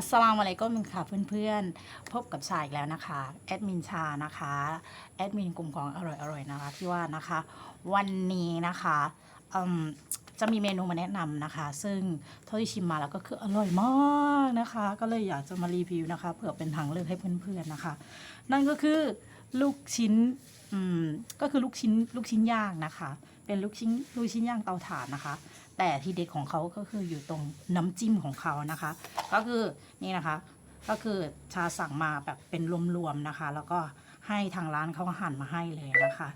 อัสสลามอะไรก็มค่ะเพื่อนๆ พบกับชาอีกแล้วนะคะ แอดมินชานะคะ แอดมินกลุ่มของอร่อยๆนะคะที่ว่านะคะ วันนี้นะคะ จะมีเมนูมาแนะนำนะคะ ซึ่งเท่าที่ชิมมาแล้วก็คืออร่อยมากนะคะ ก็เลยอยากจะมารีวิวนะคะเผื่อเป็นทางเลือกให้เพื่อนๆนะคะ นั่นก็คือลูกชิ้นอืมก็คือลูกชิ้นลูกชิ้นย่างนะคะ เป็นลูกชิ้นลูกชิ้นย่างเตาถ่านนะคะ แต่ที่เด็ดของเขาก็คืออยู่ตรงน้ำจิ้มของเขานะคะ ก็คือนี่นะคะ ก็คือชาสั่งมาแบบเป็นรวมๆนะคะ แล้วก็ให้ทางร้านเขาหั่นมาให้เลยนะคะ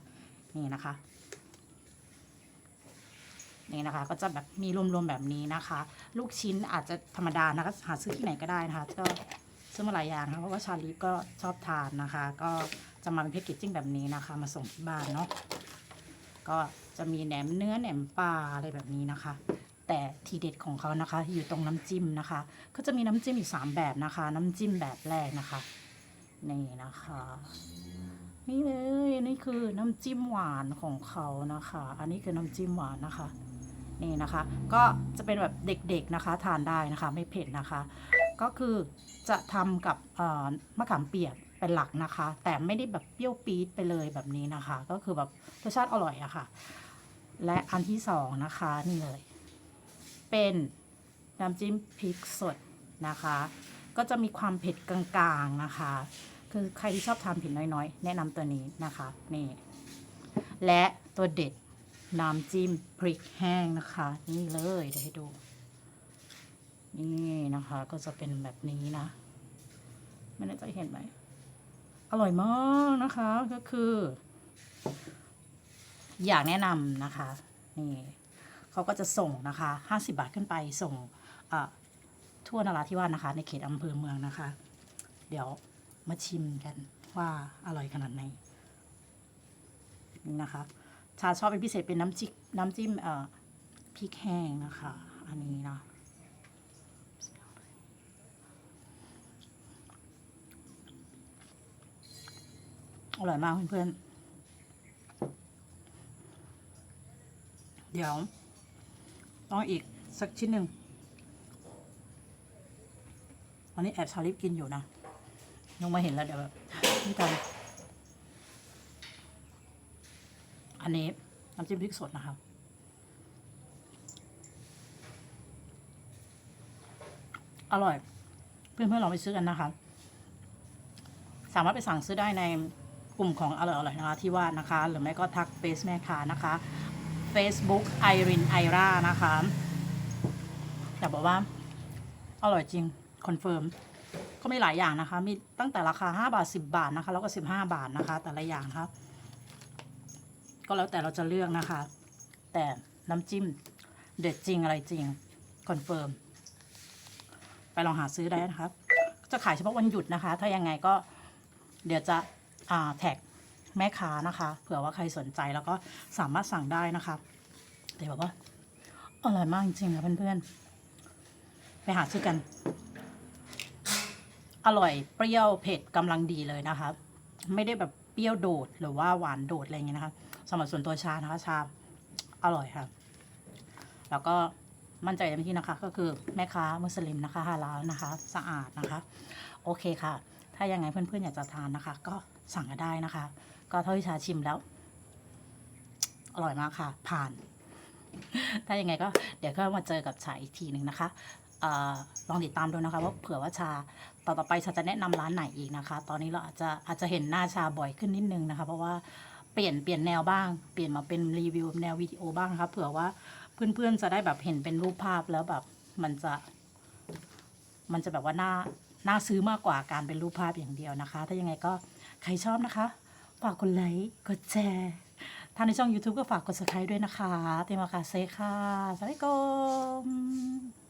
นี่นะคะ นี่นะคะ ก็จะแบบมีรวมๆแบบนี้นะคะ ลูกชิ้นอาจจะธรรมดานะคะหาซื้อที่ไหนก็ได้นะคะก็ซื้อมาหลายอย่างนะคะเพราะว่าชาลีฟก็ชอบทานนะคะ ก็จะมาเป็นแพคเกจจิ้งแบบนี้นะคะ มาส่งที่บ้านเนาะก็จะมีแหนมเนื้อแหนมปลาอะไรแบบนี้นะคะ แต่ทีเด็ดของเขานะคะ อยู่ตรงน้ำจิ้มนะคะ ก็จะมีน้ำจิ้มอยู่สามแบบนะคะ น้ำจิ้มแบบแรกนะคะนี่นะคะ นี่เลยนี่คือน้ำจิ้มหวานของเขานะคะ อันนี้คือน้ำจิ้มหวานนะคะ นี่นะคะ ก็จะเป็นแบบเด็กๆนะคะทานได้นะคะไม่เผ็ดนะคะ ก็คือจะทำกับมะขามเปียกเป็นหลักนะคะ แต่ไม่ได้แบบเปรี้ยวปี๊ดไปเลยแบบนี้นะคะ ก็คือแบบรสชาติอร่อยอะค่ะ และอันที่สองนะคะนี่เลย เป็นน้ำจิ้มพริกสดนะคะ ก็จะมีความเผ็ดกลางๆนะคะ คือใครที่ชอบทานเผ็ดน้อยๆ แนะนำตัวนี้นะคะนี่และตัวเด็ด น้ำจิ้มพริกแห้งนะคะ นี่เลยเดี๋ยวให้ดู นี่นะคะ ก็จะเป็นแบบนี้นะ ไม่แน่ใจเห็นไหม อร่อยมากนะคะก็คือ อยากแนะนำนะคะ นี่เขาก็จะส่งนะคะ50 บาทขึ้นไปส่งทั่วนราธิวาสนะคะ ในเขตอำเภอเมืองนะคะ เดี๋ยวมาชิมกันว่าอร่อยขนาดไหนนี่นะคะ ชาชอบเป็นพิเศษเป็นน้ำจิ้มน้ำจิ้มเอ่อพริกแห้งนะคะ อันนี้นะอร่อยมากเพื่อนๆ เดี๋ยว ต้องอีกสักชิ้นหนึ่งวันนี้แอบชาลิฟกินอยู่นะยังมาเห็นแล้วเดี๋ยวแบบนี่กัน อันนี้น้ำจิ้มพริกสดนะครับอร่อย เพื่อนๆลองไปซื้อกันนะคะสามารถไปสั่งซื้อได้ในกลุ่มของอร่อยๆนะคะที่ว่านะคะ หรือไม่ก็ทักเฟซแม่ค้านะคะ Facebook ไอรินไอรานะคะแต่บอกว่า อร่อยจริง คอนเฟิร์มก็มีหลายอย่างนะคะ มีตั้งแต่ราคา 5 บาท 10 บาทนะคะ แล้วก็ 15 บาทนะคะ แต่ละอย่างนะคะ ก็แล้วแต่เราจะเลือกนะคะ แต่น้ำจิ้มเด็ดจริงอะไรจริงคอนเฟิร์มไปลองหาซื้อได้นะคะจะขายเฉพาะวันหยุดนะคะ ถ้ายังไงก็เดี๋ยวจะแท็กแม่ค้านะคะ เผื่อว่าใครสนใจแล้วก็สามารถสั่งได้นะคะแต่แบบว่าอร่อยมากจริงๆค่ะเพื่อนๆ ไปหาซื้อกัน อร่อยเปรี้ยวเผ็ดกำลังดีเลยนะคะ ไม่ได้แบบเปรี้ยวโดดหรือว่าหวานโดดอะไรอย่างเงี้ยนะคะ หรับส่วนตัวชานะคะชาอร่อยค่ะ แล้วก็มั่นใจเต็มที่นะคะ ก็คือแม่ค้ามุสลิมนะคะฮาลาลนะคะ สะอาดนะคะ โอเคค่ะ ถ้ายังไงเพื่อนๆอยากจะทานนะคะ ก็สั่งกันได้นะคะ ก็เท่าที่ชาชิมแล้ว อร่อยมากค่ะ ผ่าน ถ้ายังไงก็เดี๋ยวก็มาเจอกับชาอีกทีหนึ่งนะคะออลองติดตามดูนะคะว่าเผื่อว่าชาต่อต่อไปชาจะแนะนำร้านไหนอีกนะคะ ตอนนี้เราอาจจะอาจจะเห็นหน้าชาบ่อยขึ้นนิดนึงนะคะ เพราะว่า เปลี่ยนเปลี่ยนแนวบ้าง เปลี่ยนมาเป็นรีวิวแนววิดีโอบ้างนะคะเผื่อว่าเพื่อนๆจะได้แบบเห็นเป็นรูปภาพแล้วแบบมันจะ มันจะแบบว่าน่าน่าซื้อมากกว่าการเป็นรูปภาพอย่างเดียวนะคะ ถ้ายังไงก็ใครชอบนะคะ ฝากกดไลค์กดแชร์ถ้าในช่อง YouTube ก็ฝากกด subscribe ด้วยนะคะ เตมาคาเซค่ะสวัสดีครับ